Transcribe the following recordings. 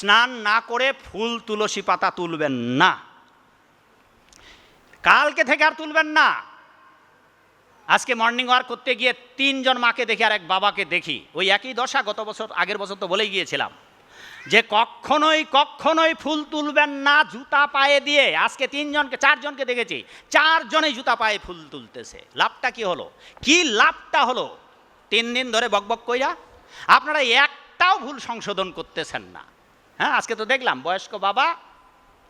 স্নান না করে ফুল তুলসী পাতা তুলবেন না। কালকে থেকে আর তুলবেন না। আজকে মর্নিং ওয়াক করতে গিয়ে তিনজন মাকে দেখি আর এক বাবাকে দেখি। ওই একই দশা গত বছর, আগের বছর তো বলেই গিয়েছিলাম। যে কখনোই কখনোই ফুল তুলবেন না জুতা পায়ে দিয়ে। আজকে তিনজনকে, চারজনকে দেখেছি। চারজনেই জুতা পায়ে ফুল তুলতেছে। লাভটা কি হলো? কি লাভটা হলো? তিন দিন ধরে বকবক কইরা আপনারা একটাও ভুল সংশোধন করতেছেন না। হ্যাঁ আজকে তো দেখলাম, বয়স্ক বাবা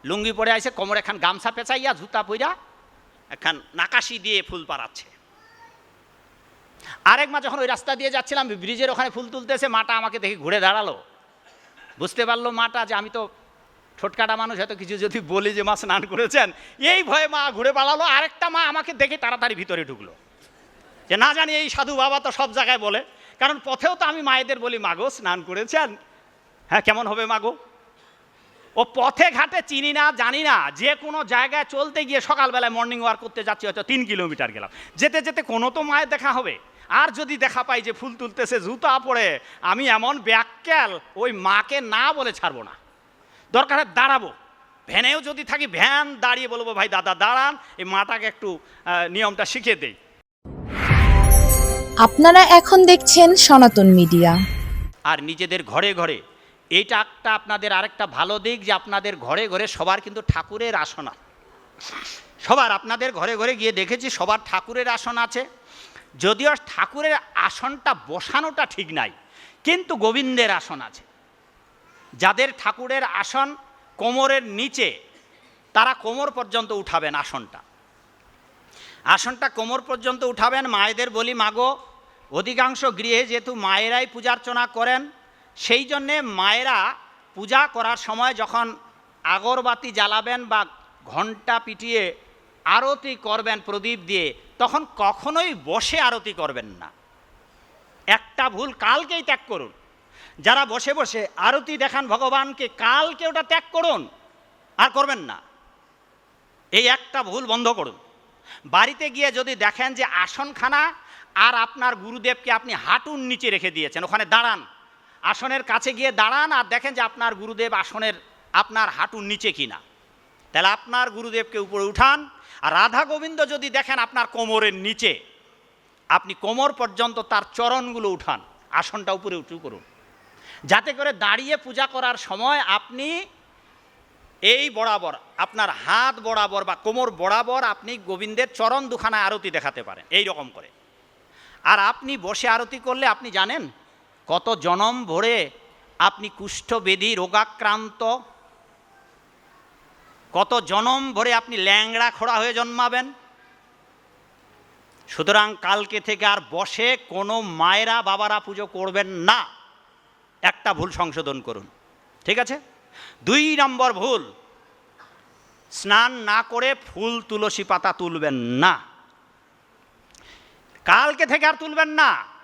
লুঙ্গি পরে আইসে কোমর এখান গামছা পেঁচাইয়া, জুতা পইরা এখান নাকাশি দিয়ে ফুল পাড়াচ্ছে। আরেক মা যখন ওই রাস্তা দিয়ে যাচ্ছিলাম, ব্রিজের ওখানে ফুল তুলতেছে, মাটা আমাকে দেখে ঘুরে দাঁড়াল। বুঝতে পারল মাটা যে আমি তো ঠোটকাটা মানুষ হয়তো কিছু যদি বলি যে মা স্নান করেছেন, এই ভয়ে মা ঘুরে পালালো। আরেকটা মা আমাকে দেখে তাড়াতাড়ি ভিতরে ঢুকলো। যে না জানি এই সাধু বাবা তো সব জায়গায় বলে, কারণ পথেও তো আমি মায়েদের বলি মাগো স্নান করেছেন? হ্যাঁ কেমন হবে মাগো ও পথে ঘাটে চিনি না জানি না যে কোনো জায়গায় চলতে গিয়ে সকালবেলায় মর্নিং ওয়াক করতে যাচ্ছি হয়তো তিন কিলোমিটার গেলাম। যেতে যেতে কোনো তো মায়ের দেখা হবে। আর যদি দেখা পাই যে ফুল তুলতেছে জুতা পরে আমি এমন ব্যাকক্যাল ওই মাকে না বলে ছাড়বো না। দরকার দাঁড়াবো। ভ্যানেও যদি থাকি ভ্যান দাঁড়িয়ে বলব ভাই দাদা দাঁড়ান এই মাটাকে একটু নিয়মটা শিখিয়ে দেই। আপনারা এখন দেখছেন সনাতন মিডিয়া। আর নিজেদের ঘরে ঘরে এইটা একটা আপনাদের আরেকটা ভালো দিক যে আপনাদের ঘরে ঘরে সবার কিন্তু ঠাকুরের আসন সবার আপনাদের ঘরে ঘরে গিয়ে দেখেছি সবার ঠাকুরের আসন আছে। যদিও ঠাকুরের আসনটা বসানোটা ঠিক নাই, কিন্তু গোবিন্দের আসন আছে। যাদের ঠাকুরের আসন কোমরের নিচে, তারা কোমর পর্যন্ত উঠাবেন আসনটা। আসনটা কোমর পর্যন্ত উঠাবেন, মায়েদের বলি, মাগো, অধিকাংশ গৃহে যেহেতু মায়েরাই পূজার্চনা করেন সেই জন্যে মায়েরা পূজা করার সময় যখন আগরবাতি জ্বালাবেন বা ঘণ্টা পিটিয়ে আরতি করবেন প্রদীপ দিয়ে, তখন কখনোই বসে আরতি করবেন না। একটা ভুল কালকেই ত্যাগ করুন। যারা বসে বসে আরতি দেখান ভগবানকে, কালকে ওটা ত্যাগ করুন, আর করবেন না। এই একটা ভুল বন্ধ করুন। বাড়িতে গিয়ে যদি দেখেন যে আসনখানা আর আপনার গুরুদেবকে আপনি হাঁটুর নিচে রেখে দিয়েছেন, ওখানে দাঁড়ান। আসনের কাছে গিয়ে দাঁড়ান আর দেখেন যে আপনার গুরুদেব আসনের আপনার হাঁটুর নিচে কিনা। তাহলে আপনার গুরুদেবকে উপরে উঠান আর রাধা গোবিন্দ যদি দেখেন আপনার কোমরের নিচে, আপনি কোমর পর্যন্ত তার চরণগুলো উঠান, আসনটা উপরে উঁচু করুন। যাতে করে দাঁড়িয়ে পূজা করার সময় আপনি এই বরাবর, আপনার হাত বরাবর বা কোমর বরাবর আপনি গোবিন্দের চরণ দুখানায় আরতি দেখাতে পারেন, এই রকম করে। আর আপনি বসে আরতি করলে আপনি জানেন কত জনম ভরে আপনি কুষ্ঠবেদী, রোগাক্রান্ত? কত জনম ভরে আপনি ল্যাংড়া খোড়া হয়ে জন্মাবেন? সুতরাং কালকে থেকে আর বসে কোনো মায়েরা বাবারা পুজো করবেন না। একটা ভুল সংশোধন করুন। ঠিক আছে? দুই নম্বর ভুল। স্নান না করে ফুল তুলসী পাতা তুলবেন না। কালকে থেকে আর তুলবেন না।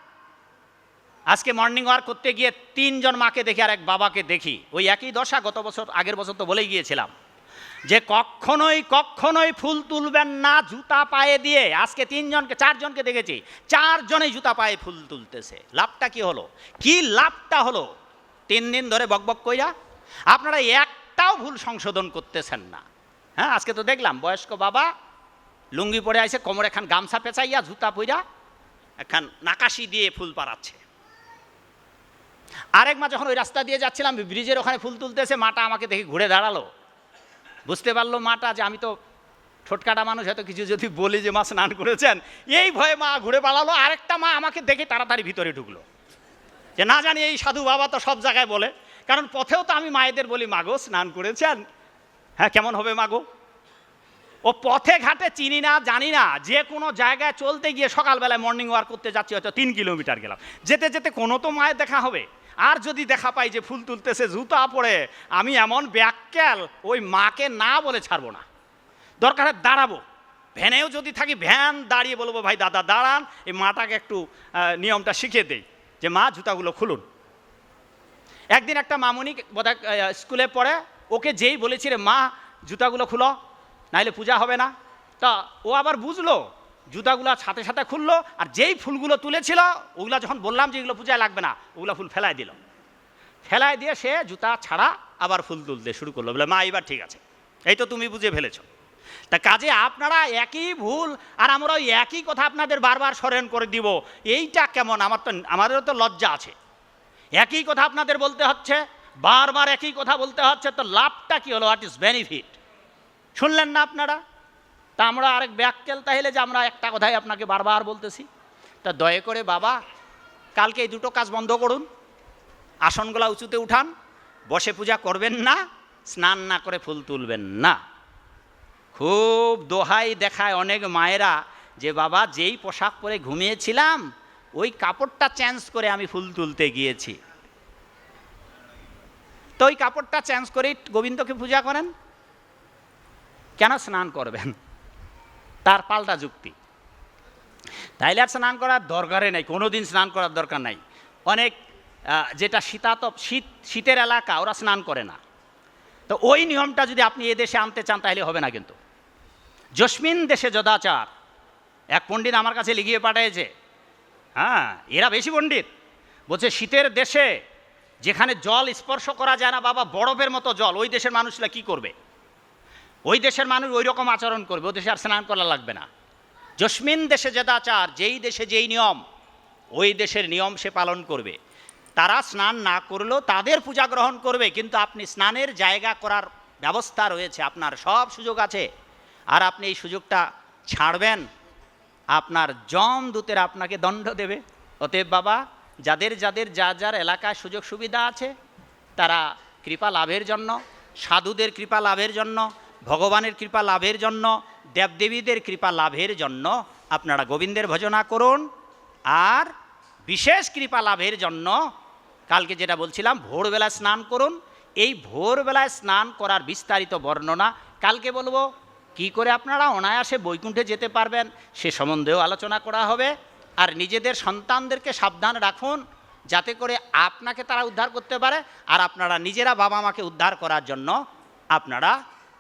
আজকে মর্নিং ওয়াক করতে গিয়ে তিনজন মাকে দেখি আর এক বাবাকে দেখি। ওই একই দশা গত বছর, আগের বছর তো বলেই গিয়েছিলাম। যে কখনোই কখনোই ফুল তুলবেন না জুতা পায়ে দিয়ে। আজকে তিনজনকে, চারজনকে দেখেছি। চারজনেই জুতা পায়ে ফুল তুলতেছে। লাভটা কি হলো? কি লাভটা হলো? তিন দিন ধরে বকবক কইরা আপনারা একটাও ভুল সংশোধন করতেছেন না। হ্যাঁ আজকে তো দেখলাম বয়স্ক বাবা লুঙ্গি পরে আইসে কোমরে এখান গামছা পেঁচাইয়া জুতা পইরা এখান নাকাশি দিয়ে ফুল পাড়াচ্ছে। আরেক মা যখন ওই রাস্তা দিয়ে যাচ্ছিলাম, ব্রিজের ওখানে ফুল তুলতেছে, মাটা আমাকে দেখে ঘুরে দাঁড়াল। বুঝতে পারল মাটা যে আমি তো ঠোটকাটা মানুষ, হয়তো কিছু যদি বলি যে মা স্নান করেছেন, এই ভয়ে মা ঘুরে পালালো। আরেকটা মা আমাকে দেখে তাড়াতাড়ি ভিতরে ঢুকলো। যে না জানি এই সাধু বাবা তো সব জায়গায় বলে, কারণ পথেও তো আমি মায়েদের বলি মাগো স্নান করেছেন? হ্যাঁ কেমন হবে মাগো ও পথে ঘাটে চিনি না, জানি না, যে কোনো জায়গায় চলতে গিয়ে সকালবেলায় মর্নিং ওয়াক করতে যাচ্ছি, হয়তো তিন কিলোমিটার গেলাম। যেতে যেতে কোনো তো মায়ের দেখা হবে। আর যদি দেখা পাই যে ফুল তুলতেছে, জুতা পরে, আমি এমন ব্যাকক্যাল ওই মাকে না বলে ছাড়বো না। দরকার দাঁড়াবো। ভ্যানেও যদি থাকি, ভ্যান দাঁড়িয়ে বলব, ভাই দাদা, দাঁড়ান। এই মাটাকে একটু নিয়মটা শিখিয়ে দেই যে, মা, জুতাগুলো খুলুন। একদিন একটা মামুনি বোধহয় স্কুলে পড়ে, ওকে যেই বলেছি রে, মা, জুতাগুলো খুলো, নাইলে পূজা হবে না। তা ও আবার বুঝলো জুতাগুলো সাথে সাথে খুললো, আর যেই ফুলগুলো তুলেছিল, ওগুলা যখন বললাম যে এগুলো পূজায় লাগবে না, ওগুলো ফুল ফেলাই দিল। ফেলায় দিয়ে সে জুতা ছাড়া আবার ফুল তুলতে শুরু করল বলে মা, এবার ঠিক আছে। এই তো তুমি বুঝে ফেলেছো। তা কাজে আপনারা একই ভুল, আর আমরা ওই একই কথা আপনাদের বারবার স্মরণ করে দিব। এইটা কেমন? আমার তো, আমাদেরও তো লজ্জা আছে। একই কথা আপনাদের বলতে হচ্ছে, বারবার একই কথা বলতে হচ্ছে, তো লাভটা কি হলো? হোয়াট ইজ বেনিফিট শুনলেন না আপনারা? তা আমরা আরেক ব্যাককেল তাহলে যে আমরা একটা কথাই আপনাকে বারবার বলতেছি। তা দয়া করে বাবা, কালকে এই দুটো কাজ বন্ধ করুন, আসনগুলা উঁচুতে উঠান, বসে পূজা করবেন না, স্নান না করে ফুল তুলবেন না। খুব দোহাই দেখায় অনেক মায়েরা যে বাবা, যেই পোশাক পরে ঘুমিয়েছিলাম, ওই কাপড়টা চেঞ্জ করে আমি ফুল তুলতে গিয়েছি। তো ওই কাপড়টা চেঞ্জ করেই গোবিন্দকে পূজা করেন, কেন স্নান করবেন? তার পাল্টা যুক্তি। তাইলে আর স্নান করার দরকারে নেই কোনো দিন স্নান করার দরকার নাই। অনেক যেটা শীতাতপ, শীত, শীতের এলাকা, ওরা স্নান করে না। তো ওই নিয়মটা যদি আপনি এ দেশে আনতে চান তাহলে হবে না কিন্তু। জসমিন দেশে যদাচার। এক পণ্ডিত আমার কাছে লিখিয়ে পাঠিয়েছে হ্যাঁ এরা বেশি পণ্ডিত। বলছে, শীতের দেশে যেখানে জল স্পর্শ করা যায় না, বাবা, বরফের মতো জল, ওই দেশের মানুষরা কি করবে? ওই দেশের মানুষ ওই রকম আচরণ করবে ওই দেশে আর স্নান করা লাগবে না। জসমিন দেশে যেদাচার যেই দেশে যেই নিয়ম, ওই দেশের নিয়ম সে পালন করবে। তারা স্নান না করলেও তাদের পূজা গ্রহণ করবে, কিন্তু আপনি স্নানের জায়গা করার ব্যবস্থা রয়েছে, আপনার সব সুযোগ আছে। আর আপনি এই সুযোগটা ছাড়বেন, আপনার জম দূতের আপনাকে দণ্ড দেবে। অতএব বাবা, যাদের যাদের যা যার এলাকায় সুযোগ সুবিধা আছে, তারা কৃপা লাভের জন্য, সাধুদের কৃপা লাভের জন্য ভগবানের কৃপা লাভের জন্য, দেবদেবীদের কৃপা লাভের জন্য আপনারা গোবিন্দের ভজনা করুন। আর বিশেষ কৃপা লাভের জন্য কালকে যেটা বলছিলাম ভোরবেলা স্নান করুন। এই ভোরবেলায় স্নান করার বিস্তারিত বর্ণনা কালকে বলব। কি করে আপনারা অনায়াসে বৈকুণ্ঠে যেতে পারবেন সে সম্বন্ধেও আলোচনা করা হবে। আর নিজেদের সন্তানদেরকে সাবধান রাখুন, যাতে করে আপনাকে তারা উদ্ধার করতে পারে। আর আপনারা নিজেরা বাবা মাকে উদ্ধার করার জন্য আপনারা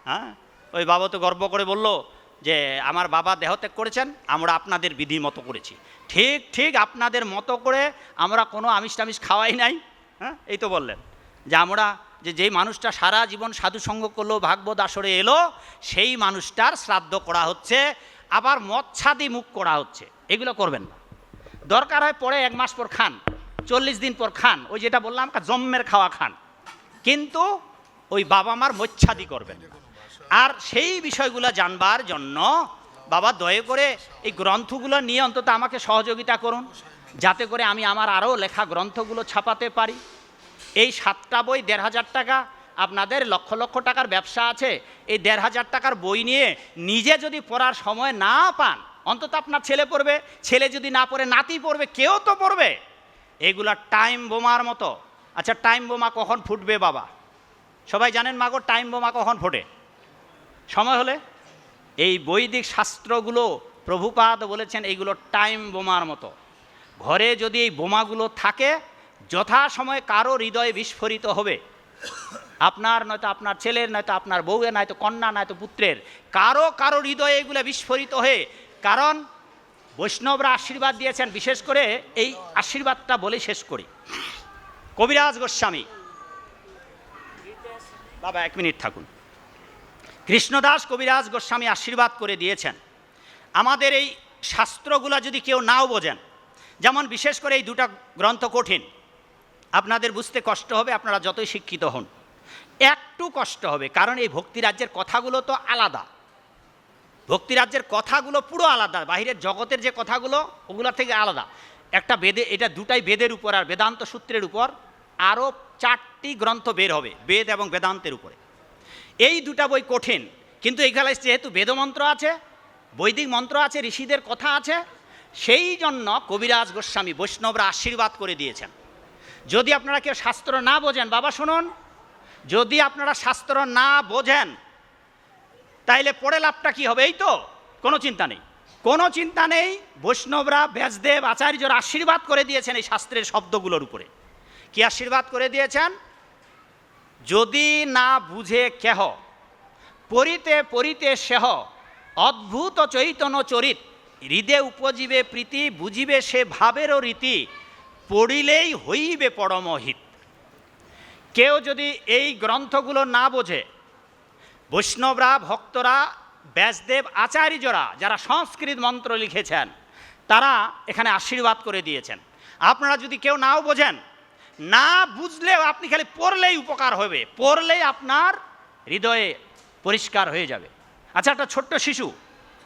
হ্যাঁ? ওই বাবা তো গর্ব করে বলল যে, আমার বাবা দেহত্যাগ করেছেন, আমরা আপনাদের বিধি মতো করেছি। ঠিক ঠিক আপনাদের মতো করে আমরা কোনো আমিষ টামিষ খাওয়াই নাই হ্যাঁ? এই তো বললেন। যে আমরা, যে, যেই মানুষটা সারা জীবন সাধুসঙ্গ করল, ভাগবত আসরে এলো, সেই মানুষটার শ্রাদ্ধ করা হচ্ছে, আবার মৎসাদি মুখ করা হচ্ছে। এগুলো করবেন না। দরকার হয় পরে এক মাস পর খান, চল্লিশ দিন পর খান, ওই যেটা বললাম জম্মের খাওয়া খান। কিন্তু ওই বাবা মার মচ্ছাদি করবেন। আর সেই বিষয়গুলো জানবার জন্য বাবা দয়া করে এই গ্রন্থগুলো নিয়ে অন্তত আমাকে সহযোগিতা করুন, যাতে করে আমি আমার আরও লেখা গ্রন্থগুলো ছাপাতে পারি। এই সাতটা বই দেড় হাজার টাকা, আপনাদের লক্ষ লক্ষ টাকার ব্যবসা আছে, এই দেড় হাজার টাকার বই নিয়ে নিজে যদি পড়ার সময় না পান, অন্তত আপনার ছেলে পড়বে, ছেলে যদি না পড়ে, নাতি পড়বে, কেউ তো পড়বে। এগুলা টাইম বোমার মতো। আচ্ছা টাইম বোমা কখন ফুটবে বাবা? সবাই জানেন মাগো, টাইম বোমা কখন ফোটে? সময় হলে এই বৈদিক শাস্ত্রগুলো প্রভুপাদ বলেছেন এইগুলো টাইম বোমার মতো। ঘরে যদি এই বোমাগুলো থাকে যথাসময়ে কারও হৃদয়ে বিস্ফোরিত হবে। আপনার নয়তো আপনার ছেলের, নয়তো আপনার বউয়ের, নয়তো কন্যা নয়তো পুত্রের, কারও কারও হৃদয়ে এগুলো বিস্ফোরিত হয়ে, কারণ বৈষ্ণবরা আশীর্বাদ দিয়েছেন, বিশেষ করে এই আশীর্বাদটা বলে শেষ করি। কবিরাজ গোস্বামী। বাবা, এক মিনিট থাকুন। কৃষ্ণদাস কবিরাজ গোস্বামী আশীর্বাদ করে দিয়েছেন। আমাদের এই শাস্ত্রগুলা যদি কেউ নাও বোঝেন, যেমন বিশেষ করে এই দুটা গ্রন্থ কঠিন, আপনাদের বুঝতে কষ্ট হবে, আপনারা যতই শিক্ষিত হন। একটু কষ্ট হবে, কারণ এই ভক্তিরাজ্যের কথাগুলো তো আলাদা। ভক্তিরাজ্যের কথাগুলো পুরো আলাদা, বাহিরের জগতের যে কথাগুলো, ওগুলো থেকে আলাদা। একটা বেদে, এটা দুটাই বেদের উপর আর বেদান্ত সূত্রের উপর আরও চারটি গ্রন্থ বের হবে, বেদ এবং বেদান্তের উপরে। এই দুটা বই কঠিন, কিন্তু এখানে যেহেতু বেদমন্ত্র আছে, বৈদিক মন্ত্র আছে, ঋষিদের কথা আছে, সেই জন্য কবিরাজ গোস্বামী বৈষ্ণবরা আশীর্বাদ করে দিয়েছেন। যদি আপনারা কেউ শাস্ত্র না বোঝেন, বাবা শুনুন, যদি আপনারা শাস্ত্র না বোঝেন, তাইলে পড়ে লাভটা কি হবে? এই তো, কোনো চিন্তা নেই। কোনো চিন্তা নেই, বৈষ্ণবরা ব্যাসদেব আচার্যরা আশীর্বাদ করে দিয়েছেন এই শাস্ত্রের শব্দগুলোর উপরে। কি আশীর্বাদ করে দিয়েছেন? যদি না বুঝে কেহ, পরিতে পরিতে সেহ, অদ্ভুত চৈতন্য চরিত, হৃদে উপজীবে প্রীতি, বুঝিবে সে ভাবেরও রীতি, পড়িলেই হইবে পরমহিত কেউ যদি এই গ্রন্থগুলো না বোঝে, বৈষ্ণবরা, ভক্তরা, ব্যাসদেব, আচার্যরা যারা সংস্কৃত মন্ত্র লিখেছেন, তারা এখানে আশীর্বাদ করে দিয়েছেন। আপনারা যদি কেউ নাও বোঝেন না বুঝলেও আপনি খালি পড়লেই উপকার হবে, পড়লেই আপনার হৃদয়ে পরিষ্কার হয়ে যাবে। আচ্ছা একটা ছোট্ট শিশু,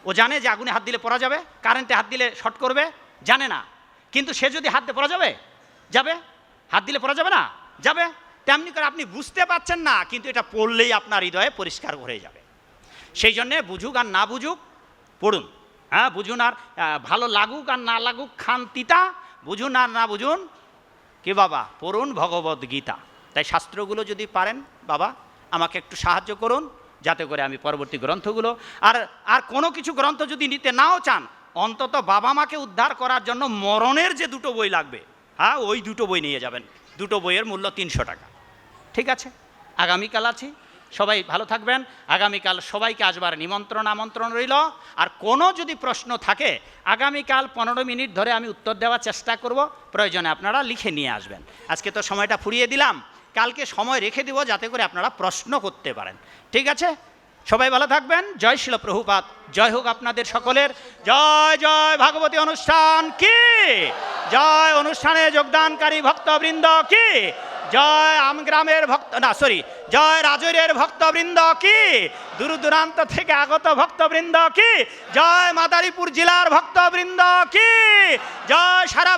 ও জানে যে আগুনে হাত দিলে পড়া যাবে, কারেন্টে হাত দিলে শর্ট করবে, জানে না। কিন্তু সে যদি হাত দিয়ে পড়া যাবে যাবে? হাত দিলে পড়া যাবে না? যাবে? তেমনি করে আপনি বুঝতে পারছেন না, কিন্তু এটা পড়লেই আপনার হৃদয়ে পরিষ্কার হয়ে যাবে। সেই জন্যে বুঝুক আর না বুঝুক, পড়ুন। হ্যাঁ বুঝুন আর ভালো লাগুক আর না লাগুক খান তিতা বুঝুন আর না বুঝুন কি বাবা? পড়ুন ভগবত গীতা। তাই শাস্ত্রগুলো যদি পারেন, বাবা, আমাকে একটু সাহায্য করুন, যাতে করে আমি পরবর্তী গ্রন্থগুলো, আর আর কোনো কিছু গ্রন্থ যদি নিতে নাও চান, অন্তত বাবা মাকে উদ্ধার করার জন্য মরণের যে দুটো বই লাগবে হ্যাঁ ওই দুটো বই নিয়ে যাবেন। দুটো বইয়ের মূল্য তিনশো টাকা। ঠিক আছে? আগামীকাল আছি। সবাই ভালো থাকবেন। আগামীকাল সবাইকে আসবার নিমন্ত্রণ, আমন্ত্রণ রইল। আর কোনো যদি প্রশ্ন থাকে, আগামীকাল পনেরো মিনিট ধরে আমি উত্তর দেওয়ার চেষ্টা করব। প্রয়োজনে আপনারা লিখে নিয়ে আসবেন। আজকে তো সময়টা ফুরিয়ে দিলাম। কালকে সময় রেখে দিব যাতে করে আপনারা প্রশ্ন করতে পারেন। ঠিক আছে? সবাই ভালো থাকবেন। জয় শিল প্রভুপাত। জয় হোক আপনাদের সকলের। জয় জয় ভাগবতী অনুষ্ঠান। কি? জয় অনুষ্ঠানে যোগদানকারী ভক্তবৃন্দ। কি? জয় আমগ্রামের ভক্ত, না সরি জয় রাজরের ভক্তবৃন্দ কি? দূর দূরান্ত থেকে আগত ভক্তবৃন্দ কি? জয় মাদারীপুর জেলার ভক্তবৃন্দ কি? জয় সারা